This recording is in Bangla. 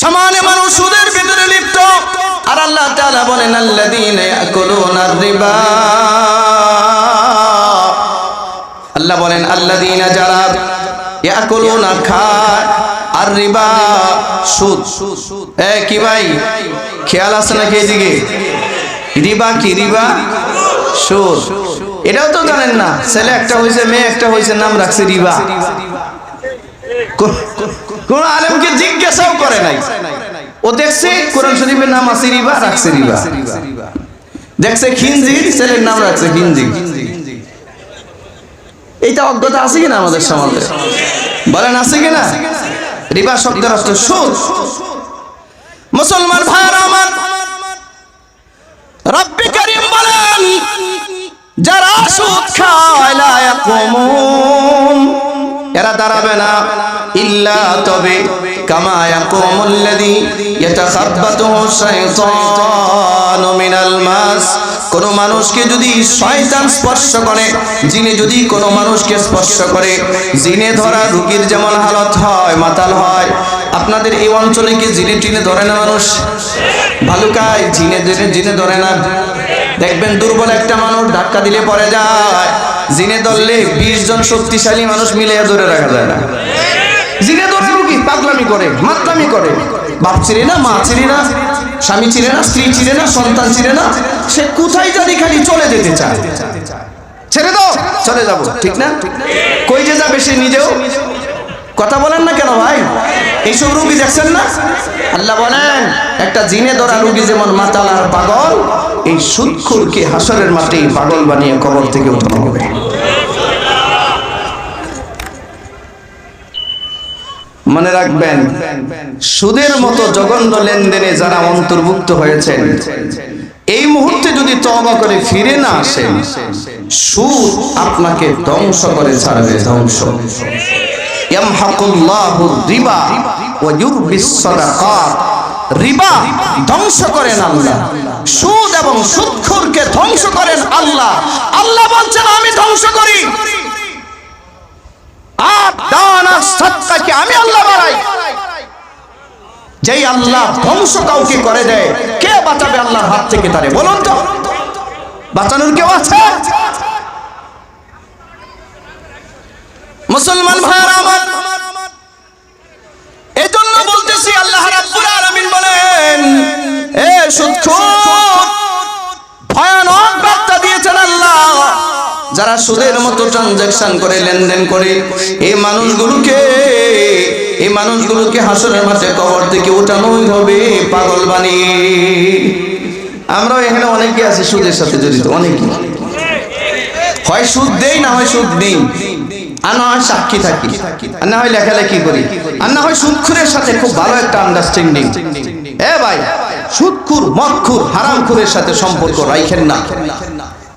সমানে মানুষ সুদের ভিতরে লিপ্ত। আর আল্লাহ তাআলা বলেন, আল্লাযীনা ইয়াকুলুনা রিবা। আল্লাহ বলেন, আল্লাযীনা যারা আর রিবা, সুদ। এ, কি ভাই? খেয়াল আছে রিবা কি রিবা? এটাও তো জানেন না, ছেলে একটা হয়েছে মেয়ে একটা হয়েছে নাম রাখছে রিবা। কোন- আলেমকে জিজ্ঞাসাও করে নাই। ও দেখছে কোরআন শরীফের নাম আছে রিবা, রাখছে রিবা। দেখছে খিনজির ছেলের নাম রাখছে খিনজির এইটা অজ্ঞতা আছে কিনা আমাদের সমাজে? বলেন, আছে কিনা? রিবা শব্দের অর্থ সুদ। মুসলমান ভাইরা আমার, রব্বি করিম বলেন, যারা সুদ খায়, লা ইয়াকুমুন। দাঁড়াবে না। ইল্লা তবে কামা ইয়াকুমুল্লাযী ইয়াতাখাব্বাতুহু শাইতানু মিনাল মাস। কোন মানুষকে যদি শয়তান স্পর্শ করে, জিনে যদি কোন মানুষকে স্পর্শ করে, জিনে ধরা রোগীর যেমন হালত হয়, মাতাল হয়, আপনাদের এই অঞ্চলে কি জিনে টিনে ধরে না মানুষ? ভালুকায় জিনে জিনে জিনে ধরে না। দেখবেন দুর্বল একটা মানুষ ধাক্কা দিলে পড়ে যায়। জিনে ধরলে বিশ জন শক্তিশালী মানুষ মিলে ধরে রাখা যায় না। জিনে ধরে রুগী পাগলামি করে, মাতলামি করে। বাপ ছিঁড়ে না, মা ছিঁড়ে না, স্বামী ছিঁড়ে না, স্ত্রী ছিঁড়ে না, সন্তান ছিঁড়ে না, সে কোথায় জানি খালি চলে যেতে চায়। ছেড়ে দাও, চলে যাব, ঠিক না? কই যে যাবে সে নিজেও? কথা বলেন না কেন ভাই? এইসব রুগী দেখছেন না? আল্লাহ বলেন, একটা জিনে ধরা রুগী যেমন মাতাল আর পাগল, এই সুৎখুরকে হাসরের মাঠে পাগল বানিয়ে কবর থেকে উঠানো হবে। রাখবেন। সুদের মতো জঘন্য লেনদেনে যারা অন্তর্ভুক্ত হয়েছেন, এই মুহূর্তে যদি তবা করে ফিরে না আসেন সুদ আপনাকে ধ্বংস করে ছাড়বে, ধ্বংস। রিবা রিবা ধ্বংস আল্লাহ। সুদ এবং ধ্বংস করেন আল্লাহ। আল্লাহ বলছেন, আমি ধ্বংস করি আর দান আর সৎকাকে আমি আল্লাহ বাড়াই যেই আল্লাহ ধ্বংস কাউকে করে দেয়, কে বাঁচাবে আল্লাহর হাত থেকে তারে? বলুন তো। বাঁচানোর কেউ আছে? মুসলমান ভাইরা আমার এই জন্য বলতেছি, আল্লাহ রাব্বুল আলামিন বলেন, এ সুদখোর, ভয়ানক বার্তা দিয়েছেন আল্লাহ। যারা সুদের মতো ট্রানজাকশন করে লেনদেন করে, এই মানুষগুলোকে মানুষগুলোকে হাসরের মাঠে কবর থেকে উঠানোই হবে পাগল বানিয়ে আমরা এখানে অনেকে আছে সুদের সাথে জড়িত, অনেকে। হয় সুদ দেই, না হয় সুদ নেই আর না হয় সাক্ষী থাকি। আর না হয় লেখালেখি করি। আর না হয় সুদখুরের সাথে খুব ভালো একটা আন্ডারস্ট্যান্ডিং এ ভাই, সুদখুর, মদখুর, হারামখুরের সাথে সম্পর্ক রাখেন না।